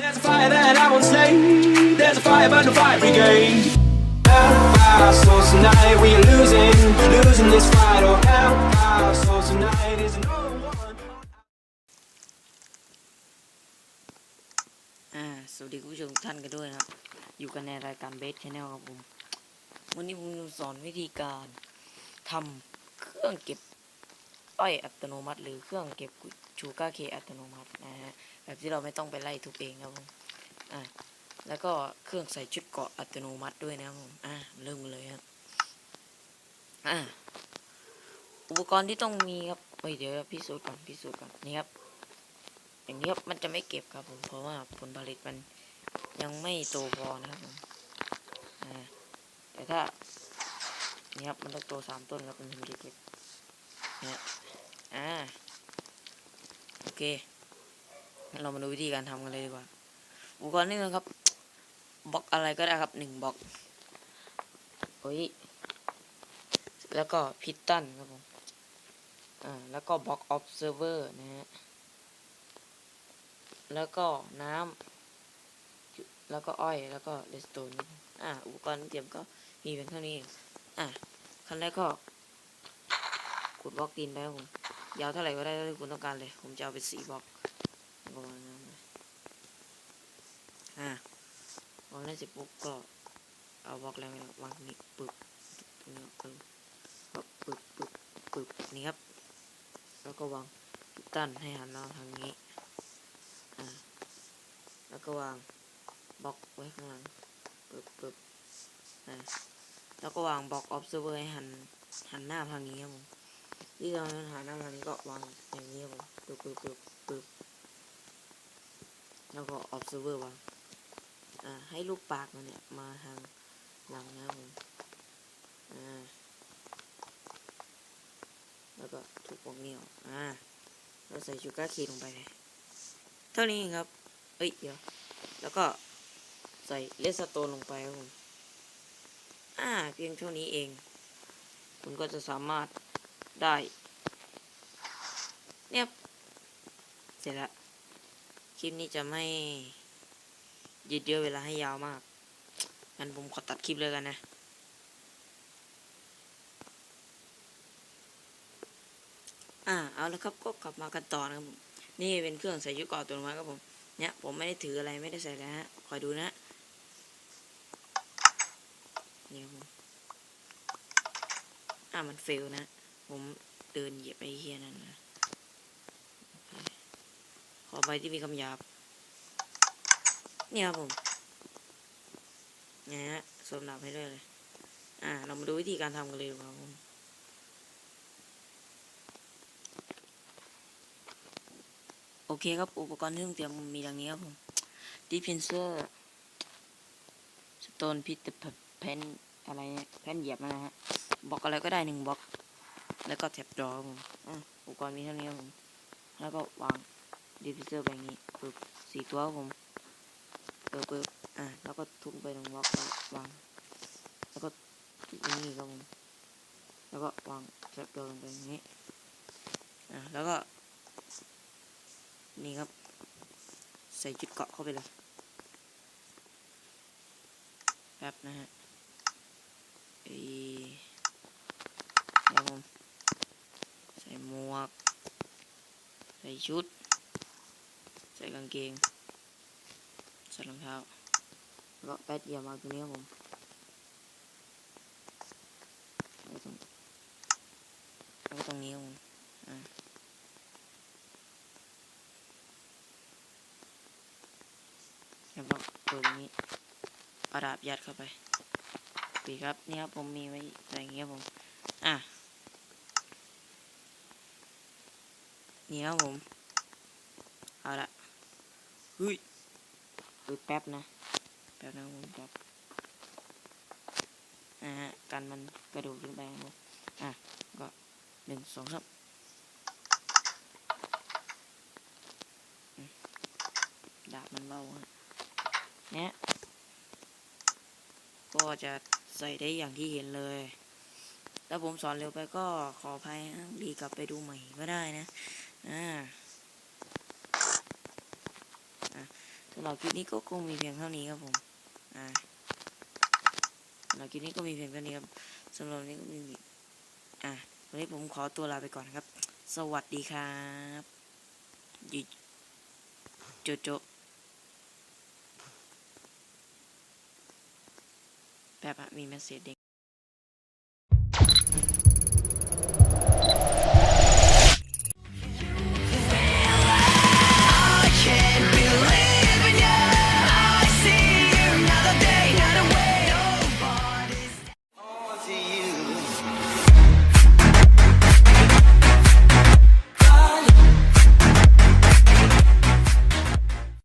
There's a fire that I won't slay. There's a fire burn the fire brigade. Help our souls tonight. We are losing, losing this fight. Oh, help our souls tonight. Is no one. อ่าสวัสดีคุณผู้ชมทุกท่านกันด้วยนะครับ อยู่กันในรายการเบสชแนลครับผม วันนี้ผมจะสอนวิธีการทำเครื่องเก็บ อ้อยอัตโนมัติ หรือเครื่องเก็บชูก้าเคอัตโนมัตินะฮะแบบที่เราไม่ต้องไปไล่ทุบเองครับผมอ่าแล้วก็เครื่องใส่ชุดเกาะอัตโนมัติด้วยนะครับผมอ่าเริ่มเลยครับอ่าอุปกรณ์ที่ต้องมีครับเฮ้ยเดี๋ยวพิสูจน์ก่อนพิสูจน์ก่อนนี่ครับอย่างนี้ครับมันจะไม่เก็บครับผมเพราะว่าผลผลิตมันยังไม่โตพอนะครับผมอ่าแต่ถ้านี่ครับมันต้องโตสามต้นแล้วมันถึงจะเก็บเนี่ย อ่าโอเคงั้นเรามาดูวิธีการทำกันเลยดีกว่าอุปกรณ์นี่นะครับบล็อกอะไรก็ได้ครับหนึ่งบล็อกโอ้ยแล้วก็พิตตันครับผมอ่าแล้วก็บล็อกออฟเซอร์เวอร์นะฮะแล้วก็น้ำแล้วก็อ้อยแล้วก็เลสโตนอ่าอุปกรณ์เตรียมก็มีเพียงเท่านี้เองอะขั้นแรกก็ขุดบล็อกดินไปครับผม ยาวเท่าไหร่ก็ได้ที่คุณต้องการเลย ผมจะเอาไปสีบล็อกประมาณนั้นอ่าวางได้เสร็จปุ๊บก็เอาบล็อกแล้ววางนี้ปึ๊บตรงนี้ปึ๊บปึ๊บปึ๊บปึ๊บนี่ครับ แล้วก็วางตั้นให้หันมาทางนี้อ่าแล้วก็วางบล็อกไว้ข้างหลังปึ๊บปึ๊บอ่าแล้วก็วางบล็อก observer ให้หันหันหน้าทางนี้ครับผม ที่เราหันหน้าทางนี้ก็วางอย่างนี้ผมปึ๊บปึ๊บปึ๊บปึ๊บแล้วก็ observer วางอ่าให้ลูกปากมันเนี่ยมาทางหลังนะผมอ่าแล้วก็ทุบพวกนี้ออกอ่าแล้วใส่ชูการ์คีลงไปเลยเท่านี้เองครับเอ้ยเดี๋ยวแล้วก็ใส่เลสโตนลงไปครับผมอ่าเพียงเท่านี้เอง คุณก็จะสามารถ ได้ เนี่ยเสร็จแล้วคลิปนี้จะไม่ยืดเยื้อเวลาให้ยาวมากงั้นผมขอตัดคลิปเลยกันนะอ่าเอาแล้วครับก็กลับมากันต่อนะครับผมนี่เป็นเครื่องใส่ยุกเกาะตัวน้ครับผมเนี่ยผมไม่ได้ถืออะไรไม่ได้ใส่แล้วฮะคอยดูนะนี่ครับผมอ่ามันเฟลนะ ผมเดินเหยียบไปเฮียนั่นนะขอไปที่มีคำหยาบ เนี่ยครับผมเนี่ยฮะสวมดาบให้ด้วยเลย อ่า เรามาดูวิธีการทำกันเลยดีกว่าครับผมโอเคครับ อุปกรณ์ที่ต้องเตรียมมีดังนี้ครับผมดีเพนเซอร์สโตนพิทแพนอะไรเนี่ยแพนเหยียบนะฮะบล็อกอะไรก็ได้หนึ่งบล็อก แล้วก็แท็บดอครับผมอุปกรณ์มีเท่านี้ครับผม แล้วก็วางดีเพนเซอร์ไปงนี้ปึ๊บสี่ตัวผมปึ๊บปึ๊บอะแล้วก็ทุบไปตรงบล็อกแล้ววาง แล้วก็ทุบตรงนี้ครับผมแล้วก็วางแท็บดอลงไปอย่างนี้อะแล้วก็ นี่ครับ ใส่จุดเกาะเข้าไปเลยแป๊บนะฮะเอ้ยเดี๋ยวผม ใส่หมวก ใส่ชุด ใส่กางเกง ใส่รองเท้าแล้วก็แป๊ดเยียมาตรงนี้ครับผมแล้วก็ตรงแล้วก็ตรงนี้ครับผมอ่าแล้วก็ตัวนี้เอาดาบยัดเข้าไปปีครับนี่ครับผมมีไว้อย่างเงี้ยผม อะ นี่ครับผม เอาละเฮ้ยเฮ้ยแป๊บนะ แป๊บนะผมแป๊บอ่าฮะกันมันกระโดดขึ้นไปครับผมอะ ก็หนึ่งสองครับอืมดาบมันเบาฮะเนี่ยก็จะใส่ได้อย่างที่เห็นเลย แล้วผมสอนเร็วไปก็ขออภัยนะรีกลับไปดูใหม่ก็ได้นะ อ่าสำหรับคลิปนี้ก็คงมีเพียงเท่านี้ครับผม อ่าสำหรับคลิปนี้ก็มีเพียงเท่านี้ครับสำหรับนี้ก็มีอะวันนี้ผมขอตัวลาไปก่อนครับ สวัสดีครับยิโจโจแบบมีเมสเซจเด้ง